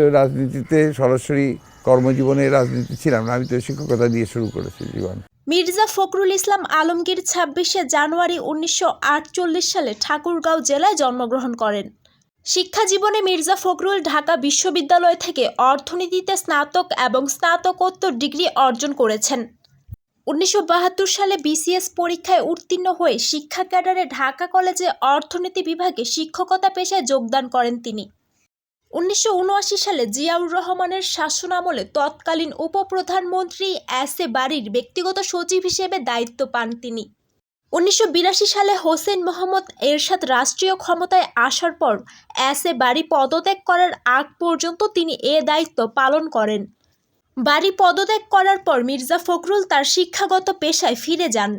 রাজনীতিতে সরাসরি কর্মজীবনে রাজনীতি ছিলাম আমি তো শিক্ষকতা দিয়ে শুরু করেছি জীবন। মির্জা ফখরুল ইসলাম আলমগীর ছাব্বিশে জানুয়ারি উনিশশো আটচল্লিশ সালে ঠাকুরগাঁও জেলায় জন্মগ্রহণ করেন। শিক্ষা জীবনে মির্জা ফখরুল ঢাকা বিশ্ববিদ্যালয় থেকে অর্থনীতিতে স্নাতক এবং স্নাতকোত্তর ডিগ্রি অর্জন করেছেন। উনিশশো বাহাত্তর সালে বিসিএস পরীক্ষায় উত্তীর্ণ হয়ে শিক্ষা ক্যাডারে ঢাকা কলেজে অর্থনীতি বিভাগে শিক্ষকতা পেশায় যোগদান করেন তিনি। উনিশশো উনআশি সালে জিয়াউর রহমানের শাসনামলে তৎকালীন উপপ্রধানমন্ত্রী এ বাড়ির ব্যক্তিগত সচিব হিসেবে দায়িত্ব পান তিনি। উনিশশো বিরাশি সালে হোসেন মোহাম্মদ এরশাদ রাষ্ট্রীয় ক্ষমতায় আসার পর এ বাড়ি পদত্যাগ করার আগ পর্যন্ত তিনি এ দায়িত্ব পালন করেন। বাড়ি পদত্যাগ করার পর মির্জা ফখরুল তার শিক্ষাগত পেশায় ফিরে যান।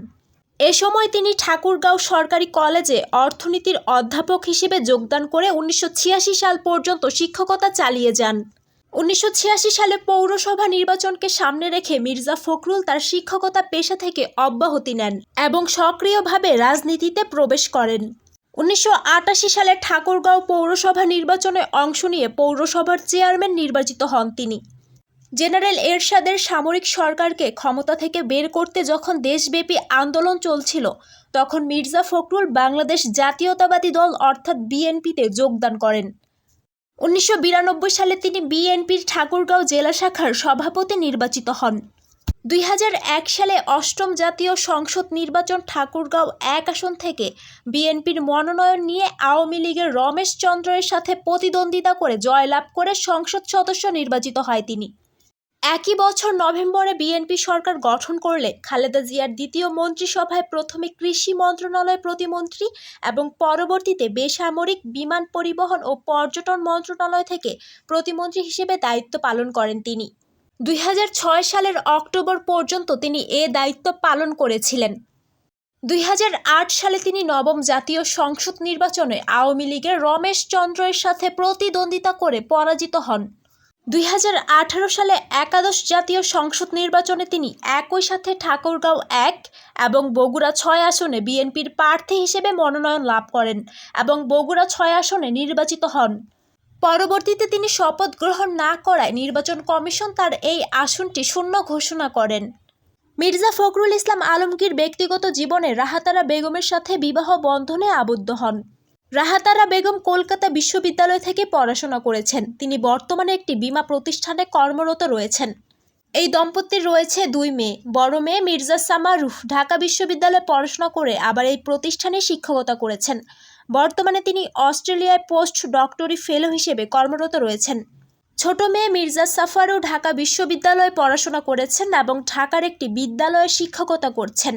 এ সময় তিনি ঠাকুরগাঁও সরকারি কলেজে অর্থনীতির অধ্যাপক হিসেবে যোগদান করে উনিশশো ছিয়াশি সাল পর্যন্ত শিক্ষকতা চালিয়ে যান। উনিশশো ছিয়াশি সালে পৌরসভা নির্বাচনকে সামনে রেখে মির্জা ফখরুল তার শিক্ষকতা পেশা থেকে অব্যাহতি নেন এবং সক্রিয়ভাবে রাজনীতিতে প্রবেশ করেন। উনিশশো আটাশি সালে ঠাকুরগাঁও পৌরসভা নির্বাচনে অংশ নিয়ে পৌরসভার চেয়ারম্যান নির্বাচিত হন তিনি। জেনারেল এরশাদের সামরিক সরকারকে ক্ষমতা থেকে বের করতে যখন দেশব্যাপী আন্দোলন চলছিল, তখন মির্জা ফখরুল বাংলাদেশ জাতীয়তাবাদী দল অর্থাৎ বিএনপিতে যোগদান করেন। উনিশশো বিরানব্বই সালে তিনি বিএনপির ঠাকুরগাঁও জেলা শাখার সভাপতি নির্বাচিত হন। দুই হাজার এক সালে অষ্টম জাতীয় সংসদ নির্বাচন ঠাকুরগাঁও এক আসন থেকে বিএনপির মনোনয়ন নিয়ে আওয়ামী লীগের রমেশ চন্দ্রের সাথে প্রতিদ্বন্দ্বিতা করে জয়লাভ করে সংসদ সদস্য নির্বাচিত হয় তিনি। একই বছর নভেম্বরে বিএনপি সরকার গঠন করলে খালেদা জিয়ার দ্বিতীয় মন্ত্রিসভায় প্রথমে কৃষি মন্ত্রণালয় প্রতিমন্ত্রী এবং পরবর্তীতে বেসামরিক বিমান পরিবহন ও পর্যটন মন্ত্রণালয় থেকে প্রতিমন্ত্রী হিসেবে দায়িত্ব পালন করেন তিনি। দুই হাজার ছয় সালের অক্টোবর পর্যন্ত তিনি এ দায়িত্ব পালন করেছিলেন। দুই হাজার আট সালে তিনি নবম জাতীয় সংসদ নির্বাচনে আওয়ামী লীগের রমেশ চন্দ্রের সাথে প্রতিদ্বন্দ্বিতা করে পরাজিত হন। দুই হাজার আঠারো সালে একাদশ জাতীয় সংসদ নির্বাচনে তিনি একই সাথে ঠাকুরগাঁও এক এবং বগুড়া ছয় আসনে বিএনপির প্রার্থী হিসেবে মনোনয়ন লাভ করেন এবং বগুড়া ছয় আসনে নির্বাচিত হন। পরবর্তীতে তিনি শপথ গ্রহণ না করায় নির্বাচন কমিশন তার এই আসনটি শূন্য ঘোষণা করেন। মির্জা ফখরুল ইসলাম আলমগীর ব্যক্তিগত জীবনে রাহাতারা বেগমের সাথে বিবাহ বন্ধনে আবদ্ধ হন। রাহাতারা বেগম কলকাতা বিশ্ববিদ্যালয় থেকে পড়াশোনা করেছেন। তিনি বর্তমানে একটি বীমা প্রতিষ্ঠানে কর্মরত রয়েছেন। এই দম্পতির রয়েছে দুই মেয়ে। বড় মেয়ে মির্জা সামারুফ ঢাকা বিশ্ববিদ্যালয়ে পড়াশোনা করে আবার এই প্রতিষ্ঠানে শিক্ষকতা করেছেন। বর্তমানে তিনি অস্ট্রেলিয়ায় পোস্ট ডক্টরি ফেলো হিসেবে কর্মরত রয়েছেন। ছোট মেয়ে মির্জা সাফারও ঢাকা বিশ্ববিদ্যালয়ে পড়াশোনা করেছেন এবং ঢাকার একটি বিদ্যালয়ে শিক্ষকতা করছেন।